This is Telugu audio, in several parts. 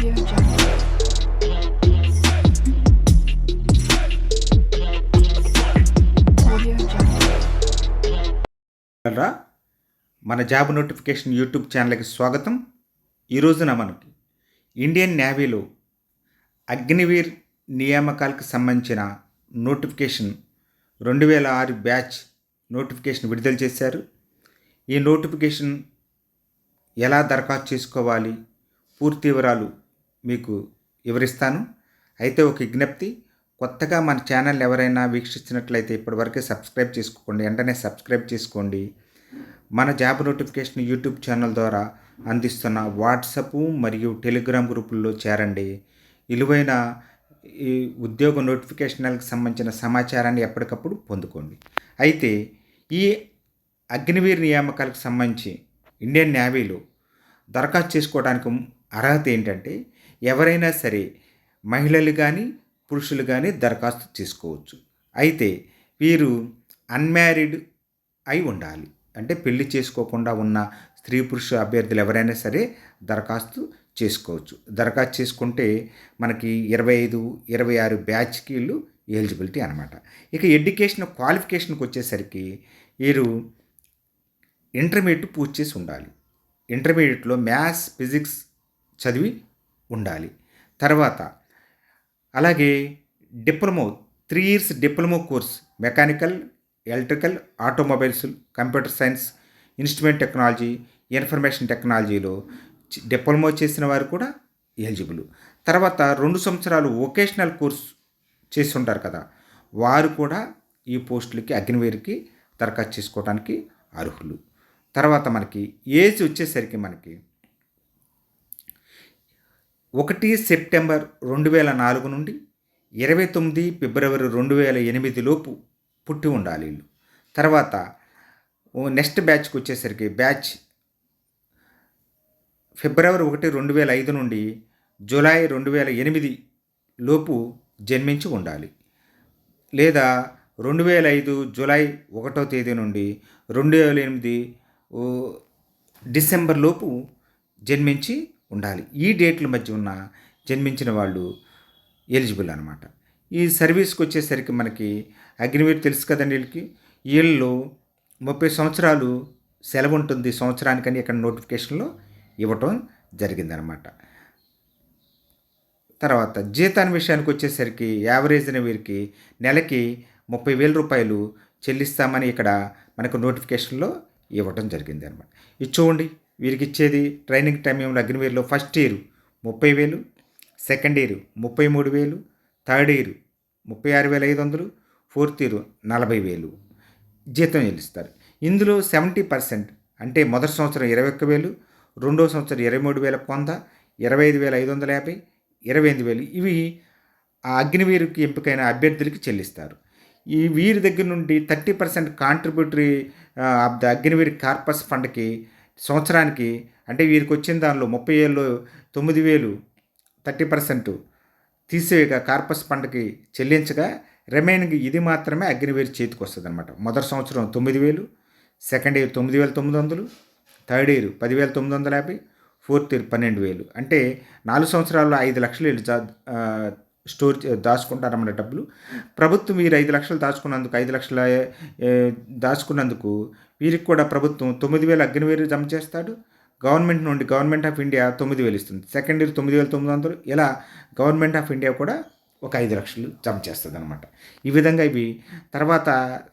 రా మన జాబ్ నోటిఫికేషన్ యూట్యూబ్ ఛానల్కి స్వాగతం. ఈ రోజున మనకి ఇండియన్ నేవీలో అగ్నివీర్ నియామకాలకు సంబంధించిన నోటిఫికేషన్ రెండు వేల ఆరు బ్యాచ్ నోటిఫికేషన్ విడుదల చేశారు. ఈ నోటిఫికేషన్ ఎలా దరఖాస్తు చేసుకోవాలి? పూర్తి వివరాలు మీకు వివరిస్తాను. అయితే ఒక విజ్ఞప్తి కొత్తగా మన ఛానల్ ఎవరైనా వీక్షించినట్లయితే ఇప్పటివరకే సబ్స్క్రైబ్ చేసుకోండి. వెంటనే సబ్స్క్రైబ్ చేసుకోండి. మన జాబ్ నోటిఫికేషన్ యూట్యూబ్ ఛానల్ ద్వారా అందిస్తున్న వాట్సప్ మరియు టెలిగ్రామ్ గ్రూపుల్లో చేరండి. విలువైన ఈ ఉద్యోగ నోటిఫికేషన్లకు సంబంధించిన సమాచారాన్ని ఎప్పటికప్పుడు పొందుకోండి. అయితే ఈ అగ్నివీర్ నియామకాలకు సంబంధించి ఇండియన్ నేవీలో దరఖాస్తు చేసుకోవడానికి అర్హత ఏంటంటే ఎవరైనా సరే మహిళలు కానీ పురుషులు కానీ దరఖాస్తు చేసుకోవచ్చు. అయితే వీరు అన్మ్యారీడ్ అయి ఉండాలి. అంటే పెళ్ళి చేసుకోకుండా ఉన్న స్త్రీ పురుష అభ్యర్థులు ఎవరైనా సరే దరఖాస్తు చేసుకోవచ్చు. దరఖాస్తు చేసుకుంటే మనకి ఇరవై ఐదు ఇరవై ఆరు బ్యాచ్కి వీళ్ళు ఎలిజిబిలిటీ అనమాట ఇక ఎడ్యుకేషన్ క్వాలిఫికేషన్కి వచ్చేసరికి వీరు ఇంటర్మీడియట్ పూర్తి చేసి ఉండాలి. ఇంటర్మీడియట్లో మ్యాథ్స్ ఫిజిక్స్ చదివి ఉండాలి. తర్వాత అలాగే diploma three years diploma course mechanical electrical automobiles computer science instrument technology information టెక్నాలజీలో డిప్లొమో చేసిన వారు కూడా ఎలిజిబుల్. తర్వాత రెండు సంవత్సరాలు వొకేషనల్ కోర్స్ చేసి ఉంటారు కదా వారు కూడా ఈ పోస్టులకి అగ్నివేర్కి దరఖాస్తు చేసుకోవడానికి అర్హులు. తర్వాత మనకి ఏజ్ వచ్చేసరికి మనకి ఒకటి సెప్టెంబర్ రెండు వేల నాలుగు నుండి ఇరవై తొమ్మిది ఫిబ్రవరి రెండు వేల ఎనిమిది లోపు పుట్టి ఉండాలి వీళ్ళు తర్వాత నెక్స్ట్ బ్యాచ్కి వచ్చేసరికి బ్యాచ్ ఫిబ్రవరి ఒకటి రెండు వేల ఐదు నుండి జూలై రెండు వేల ఎనిమిది లోపు జన్మించి ఉండాలి. లేదా రెండు వేల ఐదు జూలై ఒకటో తేదీ నుండి రెండు వేల ఎనిమిది డిసెంబర్ లోపు జన్మించి ఉండాలి. ఈ డేట్ల మధ్య ఉన్న జన్మించిన వాళ్ళు ఎలిజిబుల్ అనమాట ఈ సర్వీస్కి వచ్చేసరికి మనకి అగ్నివీర్ తెలుసు కదండి వీళ్ళకి? వీళ్ళు ముప్పై సంవత్సరాలు సెలవు ఉంటుంది సంవత్సరానికని ఇక్కడ నోటిఫికేషన్లో ఇవ్వటం జరిగిందనమాట తర్వాత జీతాన్ని విషయానికి వచ్చేసరికి యావరేజ్ అనే వీరికి నెలకి ముప్పై వేల రూపాయలు చెల్లిస్తామని ఇక్కడ మనకు నోటిఫికేషన్లో ఇవ్వటం జరిగింది అనమాట ఇది చూడండి. వీరికి ఇచ్చేది ట్రైనింగ్ టైంలో అగ్నివీర్లో ఫస్ట్ ఇయర్ ముప్పై వేలు సెకండ్ ఇయర్ ముప్పై మూడు వేలు థర్డ్ ఇయర్ ముప్పై ఆరు వేల ఐదు వందలు ఫోర్త్ ఇయర్ నలభై వేలు జీతం చెల్లిస్తారు. ఇందులో సెవెంటీ పర్సెంట్ అంటే మొదటి సంవత్సరం ఇరవై ఒక్క వేలు రెండో సంవత్సరం ఇరవై మూడు వేల వంద ఇరవై ఐదు వేల ఐదు వందల యాభై ఇరవై ఎనిమిది వేలు ఇవి ఆ అగ్నివీరుకి ఎంపికైన అభ్యర్థులకి చెల్లిస్తారు. ఈ వీరి దగ్గర నుండి thirty percent contributory of the Agniveer corpus ఫండ్కి సంవత్సరానికి అంటే వీరికి వచ్చిన దానిలో ముప్పై ఏళ్ళు తొమ్మిది వేలు థర్టీ పర్సెంట్ తీసేయగా కార్పస్ పంటకి చెల్లించగా రిమైనింగ్ ఇది మాత్రమే అగ్నివేరు చేతికి వస్తుంది అనమాట మొదటి సంవత్సరం తొమ్మిది వేలు సెకండ్ ఇయర్ తొమ్మిది వేల తొమ్మిది వందలు థర్డ్ ఇయర్ పదివేల తొమ్మిది వందల యాభై ఫోర్త్ ఇయర్ పన్నెండు వేలు. అంటే నాలుగు సంవత్సరాల్లో ఐదు లక్షలు వీళ్ళు స్టోర్ దాచుకుంటారన్నమాట డబ్బులు. ప్రభుత్వం వీరు ఐదు లక్షలు దాచుకున్నందుకు ఐదు లక్షల దాచుకున్నందుకు వీరికి కూడా ప్రభుత్వం తొమ్మిది వేలు అగ్నివేరు జమ చేస్తాడు. గవర్నమెంట్ నుండి గవర్నమెంట్ ఆఫ్ ఇండియా తొమ్మిది వేలు ఇస్తుంది. సెకండ్ ఇయర్ తొమ్మిది వేల తొమ్మిది వందలు. ఇలా గవర్నమెంట్ ఆఫ్ ఇండియా కూడా ఒక ఐదు లక్షలు జమ చేస్తుంది అనమాట ఈ విధంగా ఇవి తర్వాత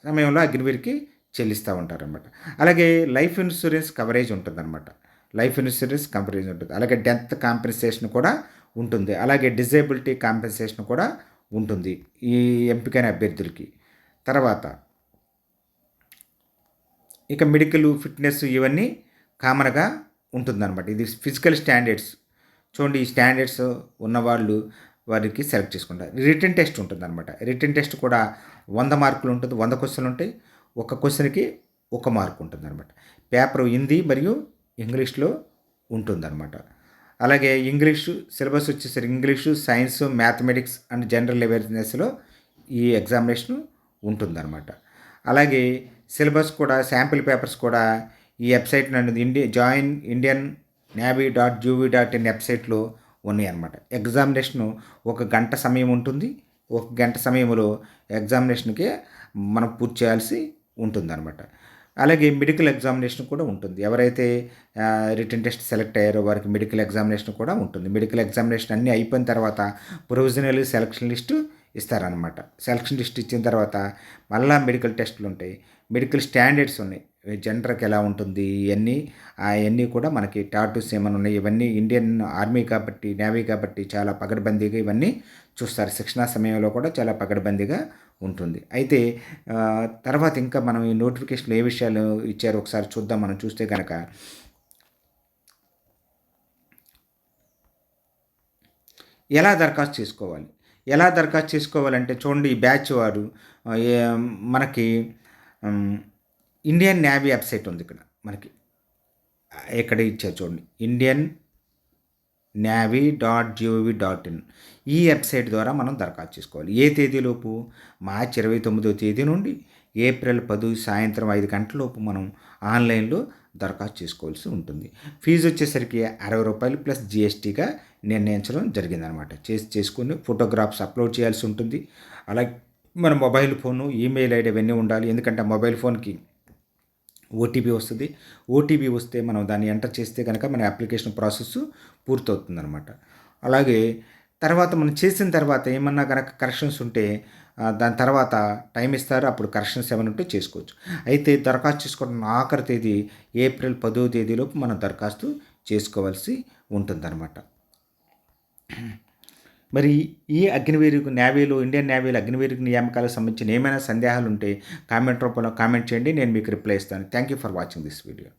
సమయంలో అగ్నివీరికి చెల్లిస్తూ ఉంటారనమాట అలాగే లైఫ్ ఇన్సూరెన్స్ కవరేజ్ ఉంటుందన్నమాట. లైఫ్ ఇన్సూరెన్స్ కవరేజ్ ఉంటుంది. అలాగే డెత్ కాంపెన్సేషన్ కూడా ఉంటుంది. అలాగే డిజేబిలిటీ కాంపెన్సేషన్ కూడా ఉంటుంది ఈ ఎంపికైన అభ్యర్థులకి. తర్వాత ఇక మెడికల్ ఫిట్నెస్ ఇవన్నీ కామన్గా ఉంటుందన్నమాట. ఇది ఫిజికల్ స్టాండర్డ్స్. చూడండి ఈ స్టాండర్డ్స్ ఉన్నవాళ్ళు వారికి సెలెక్ట్ చేసుకుంటారు. రిటర్న్ టెస్ట్ ఉంటుందన్నమాట. రిటర్న్ టెస్ట్ కూడా వంద మార్కులు ఉంటుంది వంద క్వశ్చన్లు ఉంటాయి. ఒక క్వశ్చన్కి ఒక మార్క్ ఉంటుందన్నమాట. పేపర్ హిందీ మరియు ఇంగ్లీష్లో ఉంటుందన్నమాట. అలాగే ఇంగ్లీషు సిలబస్ వచ్చేసరికి English science mathematics and general అవేర్నెస్లో ఈ ఎగ్జామినేషన్ ఉంటుందన్నమాట. అలాగే సిలబస్ కూడా శాంపిల్ పేపర్స్ కూడా ఈ వెబ్సైట్ నుండి India join Indian navy dot gov dot in వెబ్సైట్లో ఉన్నాయి అన్నమాట ఎగ్జామినేషను ఒక గంట సమయం ఉంటుంది. ఒక గంట సమయంలో ఎగ్జామినేషన్కి మనం పూర్తి చేయాల్సి ఉంటుందన్నమాట. అలాగే మెడికల్ ఎగ్జామినేషన్ కూడా ఉంటుంది. ఎవరైతే రిటర్న్ టెస్ట్ సెలెక్ట్ అయ్యారో వారికి మెడికల్ ఎగ్జామినేషన్ కూడా ఉంటుంది. మెడికల్ ఎగ్జామినేషన్ అన్నీ అయిపోయిన తర్వాత ప్రొవిజనల్ సెలక్షన్ లిస్టు ఇస్తారనమాట సెలక్షన్ లిస్ట్ ఇచ్చిన తర్వాత మళ్ళీ మెడికల్ టెస్టులు ఉంటాయి. మెడికల్ స్టాండర్డ్స్ ఉన్నాయి. జెండర్కి ఎలా ఉంటుంది ఇవన్నీ అవన్నీ కూడా మనకి టాటూస్ ఏమైనా ఉన్నాయి? ఇవన్నీ ఇండియన్ ఆర్మీ కాబట్టి నేవీ కాబట్టి చాలా పగడ్బందీగా ఇవన్నీ చూస్తారు. శిక్షణా సమయంలో కూడా చాలా పగడ్బందీగా ఉంటుంది. అయితే తర్వాత ఇంకా మనం ఈ నోటిఫికేషన్లో ఏ విషయాలు ఇచ్చారో ఒకసారి చూద్దాం. మనం చూస్తే కనుక ఎలా దరఖాస్తు చేసుకోవాలి? ఎలా దరఖాస్తు చేసుకోవాలంటే చూడండి ఈ బ్యాచ్ వారు మనకి ఇండియన్ నేవీ వెబ్సైట్ ఉంది ఇక్కడ మనకి. ఎక్కడ ఇక్కడ ఇచ్చారు చూడండి. Indian navy dot G O V dot in. ఈ వెబ్సైట్ ద్వారా మనం దరఖాస్తు చేసుకోవాలి. ఏ తేదీలోపు మార్చి ఇరవై తొమ్మిదో తేదీ నుండి ఏప్రిల్ పది సాయంత్రం ఐదు గంటలలోపు మనం ఆన్లైన్లో దరఖాస్తు చేసుకోవాల్సి ఉంటుంది. ఫీజు వచ్చేసరికి అరవై రూపాయలు ప్లస్ జిఎస్టీగా నిర్ణయించడం జరిగిందనమాట. చేసి చేసుకుని ఫోటోగ్రాఫ్స్ అప్లోడ్ చేయాల్సి ఉంటుంది. అలాగే మన మొబైల్ ఫోను ఈమెయిల్ ఐడి అవన్నీ ఉండాలి. ఎందుకంటే ఆ మొబైల్ ఫోన్కి ఓటీపీ వస్తుంది. ఓటీపీ వస్తే మనం దాన్ని ఎంటర్ చేస్తే కనుక మన అప్లికేషన్ ప్రాసెస్ పూర్తవుతుంది అనమాట అలాగే తర్వాత మనం చేసిన తర్వాత ఏమన్నా కనుక కరెక్షన్స్ ఉంటే దాని తర్వాత టైం ఇస్తారు. అప్పుడు కరెక్షన్స్ ఏమైనా ఉంటే చేసుకోవచ్చు. అయితే దరఖాస్తు చేసుకోవడం ఆఖరి తేదీ ఏప్రిల్ పదో తేదీలోపు మనం దరఖాస్తు చేసుకోవాల్సి ఉంటుందన్నమాట. మరి ఈ అగ్నివీరుకు నేవీలు ఇండియన్ నేవీలు అగ్నివీరుకు నియామకాలకు సంబంధించిన ఏమైనా సందేహాలు ఉంటే కామెంట్ రూపంలో కామెంట్ చేయండి. నేను మీకు రిప్లై ఇస్తాను. Thank you for watching this video